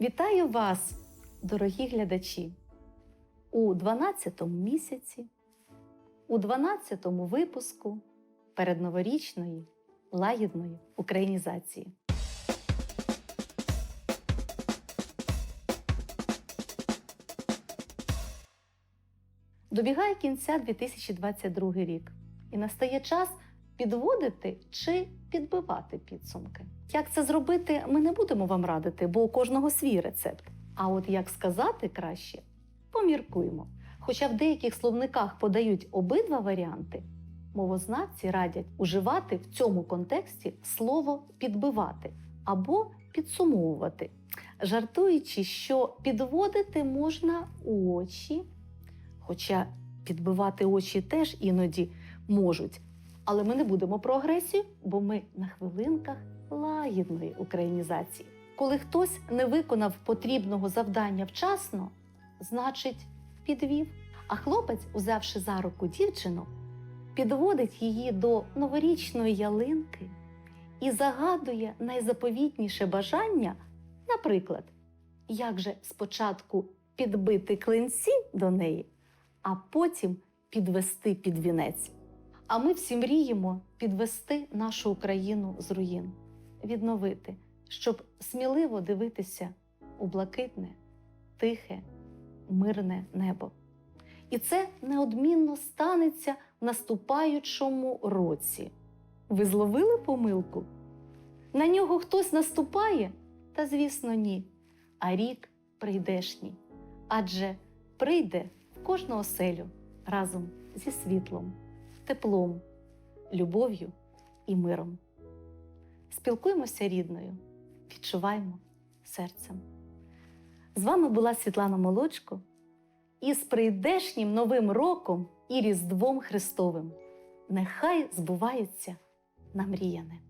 Вітаю вас, дорогі глядачі, у 12 місяці, у 12 випуску передноворічної лагідної українізації. Добігає кінця 2022 рік, і настає час підводити чи підбивати підсумки. Як це зробити, ми не будемо вам радити, бо у кожного свій рецепт. А от як сказати краще, поміркуємо. Хоча в деяких словниках подають обидва варіанти, мовознавці радять уживати в цьому контексті слово підбивати або підсумовувати, жартуючи, що підводити можна очі, хоча підбивати очі теж іноді можуть. Але ми не будемо про агресію, бо ми на хвилинках лагідної українізації. Коли хтось не виконав потрібного завдання вчасно, значить підвів. А хлопець, узявши за руку дівчину, підводить її до новорічної ялинки і загадує найзаповітніше бажання, наприклад, як же спочатку підбити клинці до неї, а потім підвести під вінець. А ми всі мріємо підвести нашу Україну з руїн, відновити, щоб сміливо дивитися у блакитне, тихе, мирне небо. І це неодмінно станеться в наступаючому році. Ви зловили помилку? На нього хтось наступає? Та, звісно, ні. А рік прийдешній. Адже прийде в кожну оселю разом зі світлом теплом, любов'ю і миром. Спілкуємося рідною, відчуваємо серцем. З вами була Світлана Молочко і з прийдешнім Новим роком і Різдвом Христовим. Нехай збувається намріяне.